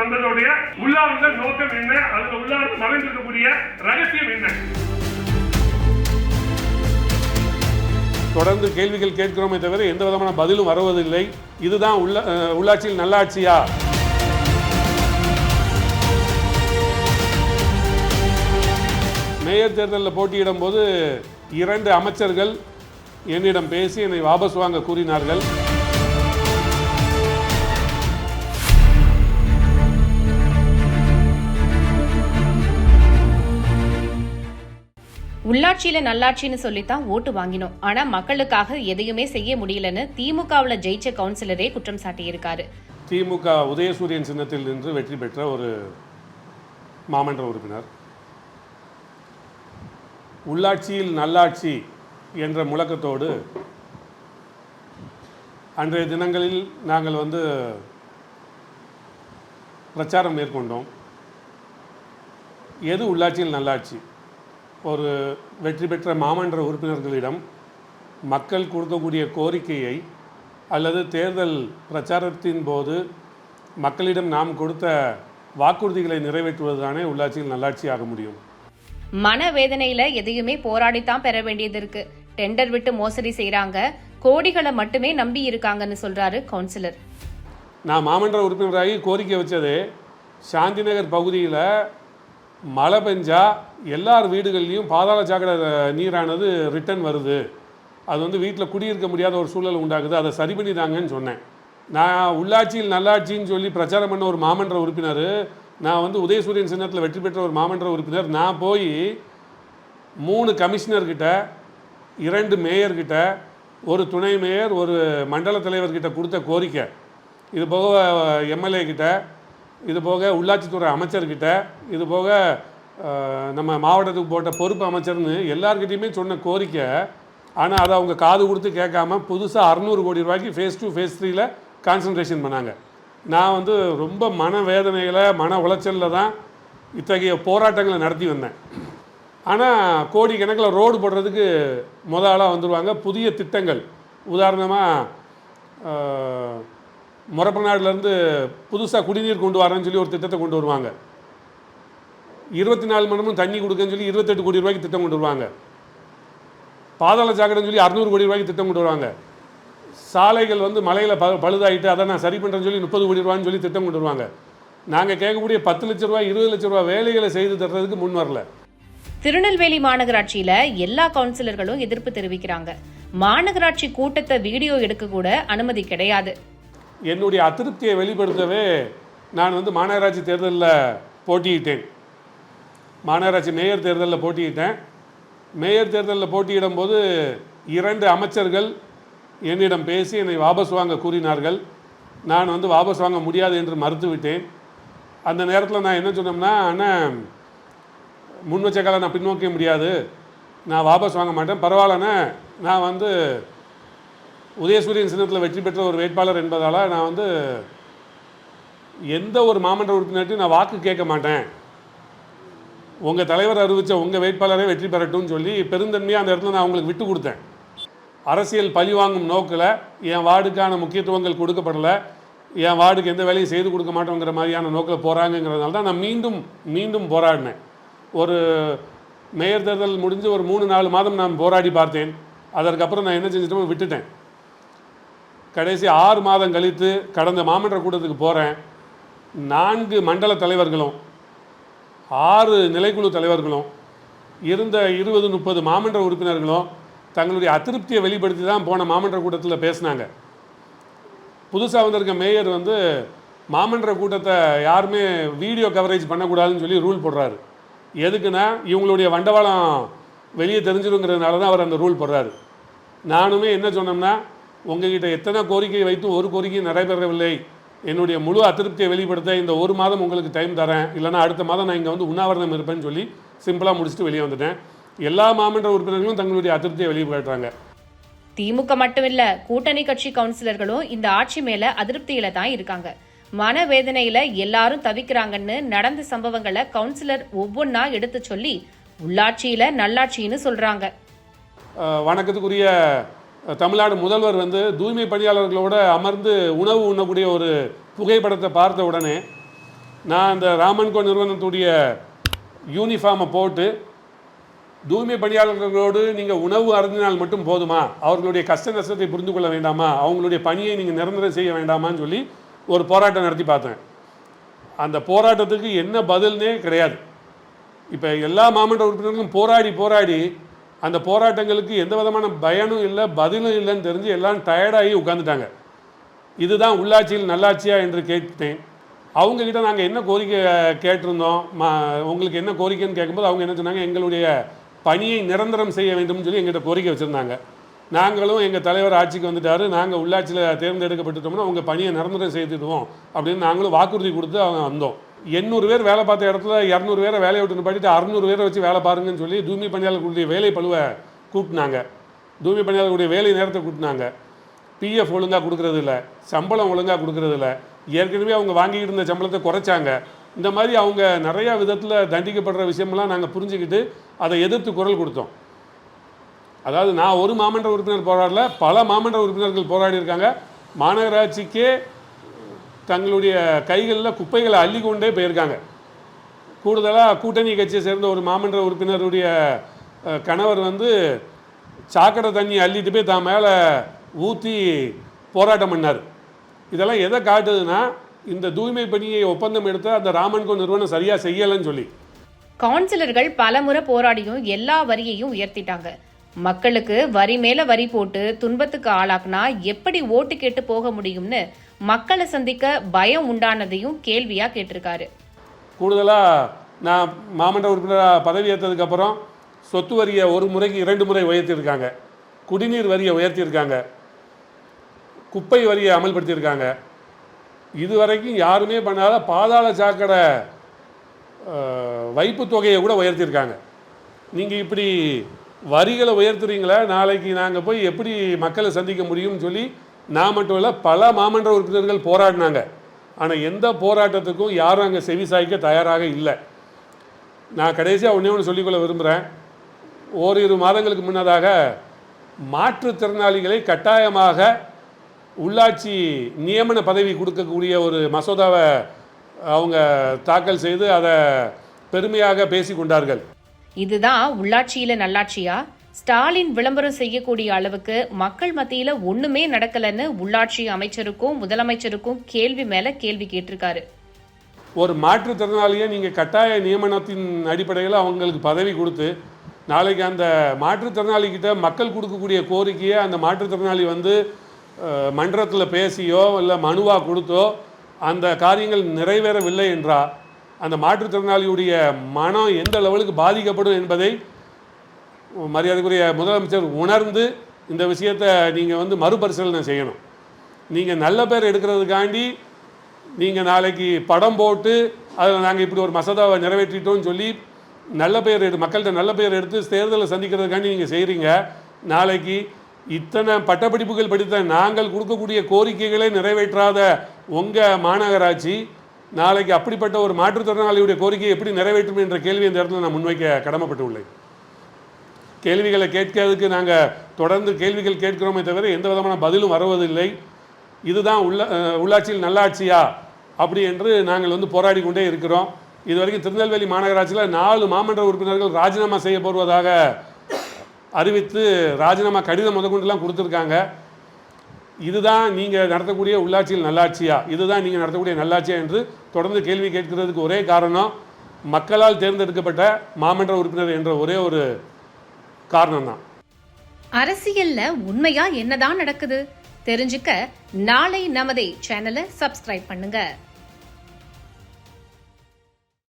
வந்ததோடைய உள்ளார்ந்த நோக்கம் என்ன? அதுல உள்ளார்ந்து மறைந்திருக்கக்கூடிய ரகசியம் என்ன? தொடர்ந்து கேள்விகள் கேட்கிறோமே தவிர எந்த விதமான பதிலும் வருவதில்லை. இதுதான் உள்ள உள்ளாட்சியில் நல்லாட்சியா? மேயர் தேர்தலில் போட்டியிடும் போது இரண்டு அமைச்சர்கள் என்னிடம் பேசி என்னை வாபஸ் வாங்க கூறினார்கள். உள்ளாட்சியில நல்லாட்சின்னு சொல்லித்தான் ஓட்டு வாங்கினோம். ஆனா மக்களுக்காக எதையுமே செய்ய முடியலன்னு திமுகவுல ஜெயிச்ச கவுன்சிலரே குற்றம் சாட்டியிருக்காரு. திமுக உதயசூரியன் சின்னத்தில் நின்று வெற்றி பெற்ற ஒரு மாமன்ற உறுப்பினர். உள்ளாட்சியில் நல்லாட்சி என்ற முழக்கத்தோடு அன்றைய தினங்களில் நாங்கள் வந்து பிரச்சாரம் மேற்கொண்டோம். எது உள்ளாட்சியில் நல்லாட்சி? ஒரு வெற்றி பெற்ற மாமன்ற உறுப்பினர்களிடம் மக்கள் கொடுக்கக்கூடிய கோரிக்கையை அல்லது தேர்தல் பிரச்சாரத்தின் போது மக்களிடம் நாம் கொடுத்த வாக்குறுதிகளை நிறைவேற்றுவதுதானே உள்ளாட்சியில் நல்லாட்சி ஆக முடியும். மனவேதனையில எதையுமே போராடித்தான் பெற வேண்டியது இருக்கு. டெண்டர் விட்டு மோசடி செய்றாங்க. கோடிகளை மட்டுமே நம்பி இருக்காங்கன்னு சொல்றாரு கவுன்சிலர். நான் மாமன்ற உறுப்பினராகி கோரிக்கை வச்சது சாந்தி நகர் பகுதியில் மழை பெஞ்சா எல்லார் வீடுகள்லேயும் பாதாள சாக்கடை நீரானது ரிட்டர்ன் வருது. அது வந்து வீட்டில் குடியிருக்க முடியாத ஒரு சூழல் உண்டாகுது அதை சரி பண்ணி தாங்கன்னு சொன்னேன். நான் உள்ளாட்சியில் நல்லாட்சின்னு சொல்லி பிரச்சாரம் பண்ண ஒரு மாமன்ற உறுப்பினர் நான் வந்து உதயசூரியன் சின்னத்தில் வெற்றி பெற்ற ஒரு மாமன்ற உறுப்பினர். நான் போய் மூணு கமிஷனர்கிட்ட இரண்டு மேயர்கிட்ட ஒரு துணை மேயர் ஒரு மண்டல தலைவர்கிட்ட கொடுத்த கோரிக்கை. இது போக எம்எல்ஏ கிட்ட இது போக உள்ளாட்சித்துறை அமைச்சர்கிட்ட இது போக நம்ம மாவட்டத்துக்கு போட்ட பொறுப்பு அமைச்சர்னு எல்லார்கிட்டையுமே சொன்ன கோரிக்கை. ஆனால் அதை அவங்க காது கொடுத்து கேட்காம புதுசாக அறநூறு கோடி ரூபாய்க்கு ஃபேஸ் டூ ஃபேஸ் த்ரீயில் கான்சன்ட்ரேஷன் பண்ணாங்க. நான் வந்து ரொம்ப மன வேதனையில் மன உளைச்சலில் தான் இத்தகைய போராட்டங்களை நடத்தி வந்தேன். ஆனால் கோடிக்கணக்கில் ரோடு போடுறதுக்கு முத ஆளாக வந்துடுவாங்க புதிய திட்டங்கள். உதாரணமாக முறப்பநாடுலேருந்து புதுசாக குடிநீர் கொண்டு வரேன்னு சொல்லி ஒரு திட்டத்தை கொண்டு வருவாங்க. இருபத்தி நாலு மணி நேரமும் தண்ணி கொடுக்கன்னு சொல்லி இருபத்தெட்டு கோடி ரூபாய்க்கு திட்டம் கொண்டு வருவாங்க. பாதாள சாக்கடைன்னு சொல்லி அறுநூறு கோடி ரூபாய்க்கு திட்டம் கொண்டு வருவாங்க. சாலைகள் வந்து மலையில் ப பழுதாயிட்டு அதை நான் சரி பண்ணுறேன்னு சொல்லி முப்பது கோடி ரூபான்னு சொல்லி திட்டம் கொண்டு வருவாங்க. நாங்கள் கேட்கக்கூடிய பத்து லட்ச ரூபாய் இருபது லட்ச ரூபா வேலைகளை செய்து தர்றதுக்கு முன் வரல. திருநெல்வேலி மாநகராட்சியில எல்லா கவுன்சிலர்களும் எதிர்ப்பு தெரிவிக்கிறாங்க. மாநகராட்சி கூட்டத்தை வீடியோ எடுக்க கூட அனுமதி கிடையாது. என்னுடைய அதிருப்தியை வெளிப்படுத்தவே நான் வந்து மாநகராட்சி தேர்தலில் போட்டியிட்டேன். மாநகராட்சி மேயர் தேர்தலில் போட்டியிட்டேன். மேயர் தேர்தலில் போட்டியிடும் போது இரண்டு அமைச்சர்கள் என்னிடம் பேசி என்னை வாபஸ் வாங்க கூறினார்கள். நான் வந்து வாபஸ் வாங்க முடியாது என்று மறுத்துவிட்டேன். அந்த நேரத்தில் நான் என்ன சொன்னோம்னா அண்ணன் முன் வச்ச காலம் நான் பின்னோக்க முடியாது. நான் வாபஸ் வாங்க மாட்டேன். பரவாயில்லண்ணே நான் வந்து உதயசூரியன் சின்னத்தில் வெற்றி பெற்ற ஒரு வேட்பாளர் என்பதால் நான் வந்து எந்த ஒரு மாமன்ற உறுப்பினர்கிட்டையும் நான் வாக்கு கேட்க மாட்டேன். உங்கள் தலைவர் அறிவித்த உங்கள் வேட்பாளரே வெற்றி பெறட்டும்னு சொல்லி பெருந்தன்மையாக அந்த இடத்துல நான் அவங்களுக்கு விட்டு கொடுத்தேன். அரசியல் பழி வாங்கும் நோக்கில் என் வார்டுக்கான முக்கியத்துவங்கள் கொடுக்கப்படலை. என் வார்டுக்கு எந்த வேலையும் செய்து கொடுக்க மாட்டோங்கிற மாதிரியான நோக்கில் போகிறாங்கங்கிறதுனால தான் நான் மீண்டும் மீண்டும் போராடினேன். ஒரு மேயர் தேர்தல் முடிஞ்சு ஒரு மூணு நாலு மாதம் நான் போராடி பார்த்தேன். அதற்கப்புறம் நான் என்ன செஞ்சிட்டோமோ விட்டுட்டேன். கடைசி ஆறு மாதம் கழித்து கடந்த மாமன்ற கூட்டத்துக்கு போகிறேன் நான்கு மண்டல தலைவர்களும் ஆறு நிலைக்குழு தலைவர்களும் இருந்த இருபது முப்பது மாமன்ற உறுப்பினர்களும் தங்களுடைய அதிருப்தியை வெளிப்படுத்தி தான் போன மாமன்ற கூட்டத்தில் பேசினாங்க. புதுசாக வந்திருக்க மேயர் வந்து மாமன்ற கூட்டத்தை யாருமே வீடியோ கவரேஜ் பண்ணக்கூடாதுன்னு சொல்லி ரூல் போடுறாரு. எதுக்குன்னா இவங்களுடைய வண்டவாளம் வெளியே தெரிஞ்சிருங்கிறதுனால தான் அவர் அந்த ரூல் போடுறாரு. நானுமே என்ன சொன்னோம்னா உங்ககிட்ட எத்தனை கோரிக்கை வைத்து ஒரு கோரிக்கை நடைபெறவில்லை. என்னுடைய முழு அதிருப்தியை வெளிப்படுத்த இந்த ஒரு மாதம் உங்களுக்கு டைம் தரேன். இல்லைன்னா அடுத்த மாதம் நான் இங்கே வந்து உண்ணாவிரதம் இருப்பேன்னு சொல்லி சிம்பிளாக முடிச்சுட்டு வெளியே வந்துட்டேன். எல்லா மாமன்ற உறுப்பினர்களும் தங்களுடைய அதிருப்தியை வெளிப்படுறாங்க திமுக மட்டுமில்ல கூட்டணி கட்சி கவுன்சிலர்களும் இந்த ஆட்சி மேல அதிருப்தியில தான் இருக்காங்க. மனவேதனையில எல்லாரும் தவிக்கிறாங்கன்னு நடந்த சம்பவங்களை கவுன்சிலர் ஒவ்வொன்னா எடுத்து சொல்லி உள்ளாட்சியில நல்லாட்சின்னு சொல்றாங்க. வணக்கத்துக்குரிய தமிழ்நாடு முதல்வர் வந்து தூய்மை பணியாளர்களோட அமர்ந்து உணவு உண்ணக்கூடிய ஒரு புகைப்படத்தை பார்த்த உடனே நான் அந்த ராமன்கோ நிறுவனத்துடைய யூனிஃபார்மை போட்டு தூய்மை பணியாளர்களோடு நீங்கள் உணவு அருந்தினால் மட்டும் போதுமா? அவர்களுடைய கஷ்ட நஷ்டத்தை புரிந்து கொள்ள வேண்டாமா? அவங்களுடைய பணியை நீங்கள் நிரந்தரம் செய்ய வேண்டாமான்னு சொல்லி ஒரு போராட்டம் நடத்தி பார்த்தேன். அந்த போராட்டத்துக்கு என்ன பதில்னே கிடையாது. இப்போ எல்லா மாமன்ற உறுப்பினர்களும் போராடி போராடி அந்த போராட்டங்களுக்கு எந்த விதமான பயனும் இல்லை பதிலும் இல்லைன்னு தெரிஞ்சு எல்லாம் டயர்டாகி உட்காந்துட்டாங்க இதுதான் உள்ளாட்சியில் நல்லாட்சியா என்று கேட்டேன். அவங்கக்கிட்ட நாங்கள் என்ன கோரிக்கை கேட்டிருந்தோம்? மா உங்களுக்கு என்ன கோரிக்கைன்னு கேட்கும்போது அவங்க என்ன சொன்னாங்க எங்களுடைய பணியை நிரந்தரம் செய்ய வேண்டும்னு சொல்லி எங்கள்கிட்ட கோரிக்கை வச்சுருந்தாங்க. நாங்களும் எங்கள் தலைவர் ஆட்சிக்கு வந்துட்டார். நாங்கள் உள்ளாட்சியில் தேர்ந்தெடுக்கப்பட்டுட்டோம்னா உங்கள் பணியை நிரந்தரம் செய்துடுவோம் அப்படின்னு நாங்களும் வாக்குறுதி கொடுத்து அவங்க வந்தோம். எண்ணூறு பேர் வேலை பார்த்த இடத்துல இரநூறு பேரை வேலையை விட்டு நிப்பாட்டிட்டு அறுநூறு பேரை வச்சு வேலை பாருங்கன்னு சொல்லி தூய்மை பணியாளர்களுடைய வேலை பழுவை கூட்டினாங்க தூய்மை பணியாளர்களுடைய வேலை நேரத்தை கூட்டினாங்க பிஎஃப் ஒழுங்காக கொடுக்கறது இல்லை சம்பளம் ஒழுங்காக கொடுக்கறது இல்லை. ஏற்கனவே அவங்க வாங்கிக்கிட்டு இருந்த சம்பளத்தை குறைச்சாங்க. இந்த மாதிரி அவங்க நிறையா விதத்தில் தண்டிக்கப்படுற விஷயமெல்லாம் நாங்கள் புரிஞ்சுக்கிட்டு அதை எதிர்த்து குரல் கொடுத்தோம். அதாவது நான் ஒரு மாமன்ற உறுப்பினர் போராடல பல மாமன்ற உறுப்பினர்கள் போராடி இருக்காங்க. மாநகராட்சிக்கே தங்களுடைய கைகளில் குப்பைகளை அள்ளி கொண்டே போயிருக்காங்க. கூடுதலாக கூட்டணி கட்சியை சேர்ந்த ஒரு மாமன்ற உறுப்பினருடைய கணவர் வந்து சாக்கடை தண்ணி அள்ளிட்டு போய் தான் மேலே ஊற்றி போராட்டம் பண்ணார். இதெல்லாம் எதை காட்டுதுன்னா இந்த தூய்மை பணியை ஒப்பந்தம் எடுத்த அந்த ராமன்கோ நிறுவனம் சரியாக செய்யலைன்னு சொல்லி. கவுன்சிலர்கள் பலமுறை போராடியும் எல்லா வரியையும் உயர்த்திட்டாங்க. மக்களுக்கு வரி மேல வரி போட்டு துன்பத்துக்கு ஆளாக்குனா எப்படி ஓட்டு கேட்டு போக முடியும்னு மக்களை சந்திக்க பயம் உண்டானதையும் கேள்வியா கேட்டிருக்காரு. கூடுதலாக நான் மாமன்ற உறுப்பினராக பதவி ஏற்றதுக்கப்புறம் சொத்து வரியை ஒரு முறைக்கு இரண்டு முறை உயர்த்தியிருக்காங்க. குடிநீர் வரியை உயர்த்தியிருக்காங்க. குப்பை வரியை அமல்படுத்தியிருக்காங்க. இதுவரைக்கும் யாருமே பண்ணாத பாதாள சாக்கடை வைப்பு தொகையை கூட உயர்த்தியிருக்காங்க. நீங்கள் இப்படி வரிகளை உயர்த்துறீங்களா? நாளைக்கு நாங்கள் போய் எப்படி மக்களை சந்திக்க முடியும்னு சொல்லி நான் மட்டும் இல்லை பல மாமன்ற உறுப்பினர்கள் போராடினாங்க. ஆனால் எந்த போராட்டத்துக்கும் யாரும் அங்கே செவி சாய்க்க தயாராக இல்லை. நான் கடைசியாக ஒன்றே ஒன்று சொல்லிக்கொள்ள விரும்புகிறேன் ஓரிரு மாதங்களுக்கு முன்னதாக மாற்றுத்திறனாளிகளை கட்டாயமாக உள்ளாட்சி நியமன பதவி கொடுக்கக்கூடிய ஒரு மசோதாவை அவங்க தாக்கல் செய்து அதை பெருமையாக பேசி கொண்டார்கள். இதுதான் உள்ளாட்சியில நல்லாட்சியா? ஸ்டாலின் விளம்பரம் செய்யக்கூடிய அளவுக்கு மக்கள் மத்தியில ஒண்ணுமே நடக்கலன்னு உள்ளாட்சி அமைச்சருக்கும் முதலமைச்சருக்கும் கேள்வி மேல கேள்வி கேட்டிருக்காரு. ஒரு மாற்றுத்திறனாளியை நீங்கள் கட்டாய நியமனத்தின் அடிப்படையில் அவங்களுக்கு பதவி கொடுத்து நாளைக்கு அந்த மாற்றுத்திறனாளிகிட்ட மக்கள் கொடுக்கக்கூடிய கோரிக்கையை அந்த மாற்றுத்திறனாளி வந்து மன்றத்தில் பேசியோ இல்லை மனுவாக கொடுத்தோ அந்த காரியங்கள் நிறைவேறவில்லை என்றால் அந்த மாற்றுத்திறனாளியுடைய மனம் எந்த லெவலுக்கு பாதிக்கப்படும் என்பதை மரியாதைக்குரிய முதலமைச்சர் உணர்ந்து இந்த விஷயத்தை நீங்கள் வந்து மறுபரிசீலனை செய்யணும். நீங்கள் நல்ல பேர் எடுக்கிறதுக்காண்டி நீங்கள் நாளைக்கு படம் போட்டு அதில் நாங்கள் இப்படி ஒரு மசோதாவை நிறைவேற்றிட்டோம்னு சொல்லி நல்ல பெயர் எடு மக்கள்கிட்ட நல்ல பெயர் எடுத்து தேர்தலை சந்திக்கிறதுக்காண்டி நீங்கள் செய்கிறீங்க நாளைக்கு இத்தனை பட்டப்படிப்புகள் படித்த நாங்கள் கொடுக்கக்கூடிய கோரிக்கைகளை நிறைவேற்றாத உங்கள் மாநகராட்சி நாளைக்கு அப்படிப்பட்ட ஒரு மாற்றுத்திறனாளியுடைய கோரிக்கையை எப்படி நிறைவேற்றும் என்ற கேள்வி இந்த இடத்துல நான் முன்வைக்க கடமைப்பட்டு உள்ளேன் கேள்விகளை கேட்கிறதுக்கு நாங்கள் தொடர்ந்து கேள்விகள் கேட்கிறோமே தவிர எந்த விதமான பதிலும் வருவதில்லை. இதுதான் உள்ள உள்ளாட்சியில் நல்லாட்சியா? அப்படி என்று நாங்கள் வந்து போராடி கொண்டே இருக்கிறோம். இதுவரைக்கும் திருநெல்வேலி மாநகராட்சியில் நாலு மாமன்ற உறுப்பினர்கள் ராஜினாமா செய்ய போவதாக அறிவித்து ராஜினாமா கடிதம் முதற்கொண்டுலாம் கொடுத்துருக்காங்க. இதுதான் நீங்கள் நடத்தக்கூடிய உள்ளாட்சியில் நல்லாட்சியா? இதுதான் நீங்கள் நடத்தக்கூடிய நல்லாட்சியா என்று தொடர்ந்து கேள்வி கேட்கிறதுக்கு ஒரே காரணம் மக்களால் தேர்ந்தெடுக்கப்பட்ட மாமன்ற உறுப்பினர் என்ற ஒரே ஒரு காரணம் தான் அரசியல்ல உண்மையா என்னதான் நடக்குது? தெரிஞ்சுக்க நாளை நமதே சேனலை சப்ஸ்கிரைப் பண்ணுங்க.